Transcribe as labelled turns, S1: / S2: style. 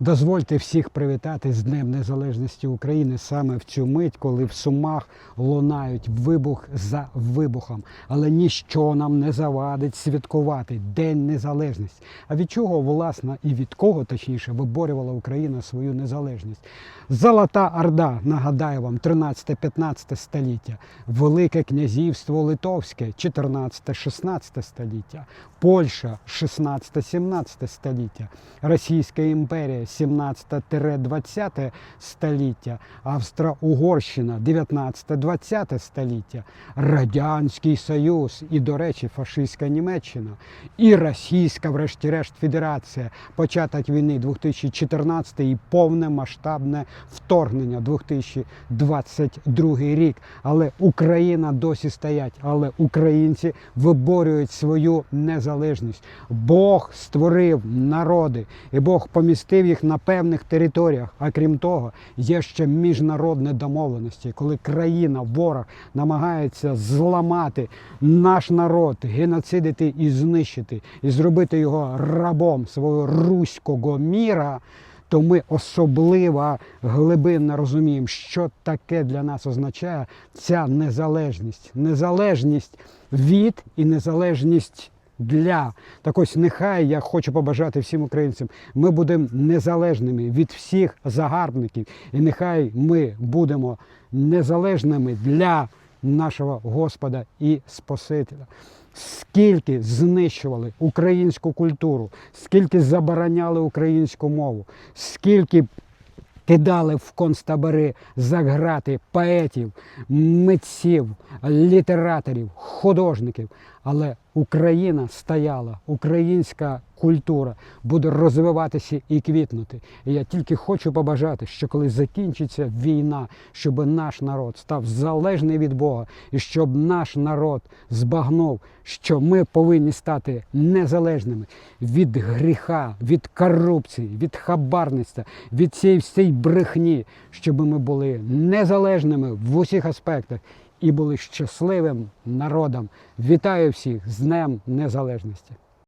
S1: Дозвольте всіх привітати з Днем Незалежності України саме в цю мить, коли в Сумах лунають вибух за вибухом. Але ніщо нам не завадить святкувати День Незалежності. А від чого, власне, і від кого, точніше, виборювала Україна свою незалежність? Золота Орда, нагадаю вам, 13-15 століття, Велике князівство Литовське, 14-16 століття, Польща, 16-17 століття, Російська імперія, 17-20 століття, Австро-Угорщина, 19-20 століття, Радянський Союз і, до речі, фашистська Німеччина, і Російська, врешті-решт, Федерація, початок війни 2014 і повне масштабне вторгнення 2022 рік. Але Україна досі стоять, але українці виборюють свою незалежність. Бог створив народи, і Бог помістив їх на певних територіях. А крім того, є ще міжнародні домовленості, коли країна, ворог намагається зламати наш народ, геноцидити і знищити, і зробити його рабом свого руського міра. То ми особливо глибинно розуміємо, що таке для нас означає ця незалежність, незалежність від і незалежність для. Так ось нехай я хочу побажати всім українцям, ми будемо незалежними від всіх загарбників, і нехай ми будемо незалежними для нашого Господа і Спасителя. Скільки знищували українську культуру, скільки забороняли українську мову, скільки кидали в концтабори за грати поетів, митців, літераторів, художників. Але Україна стояла, українська культура буде розвиватися і квітнути. І я тільки хочу побажати, що коли закінчиться війна, щоб наш народ став залежний від Бога, і щоб наш народ збагнув, що ми повинні стати незалежними від гріха, від корупції, від хабарництва, від цієї всієї брехні, щоб ми були незалежними в усіх аспектах і були щасливим народом. Вітаю всіх з Днем Незалежності!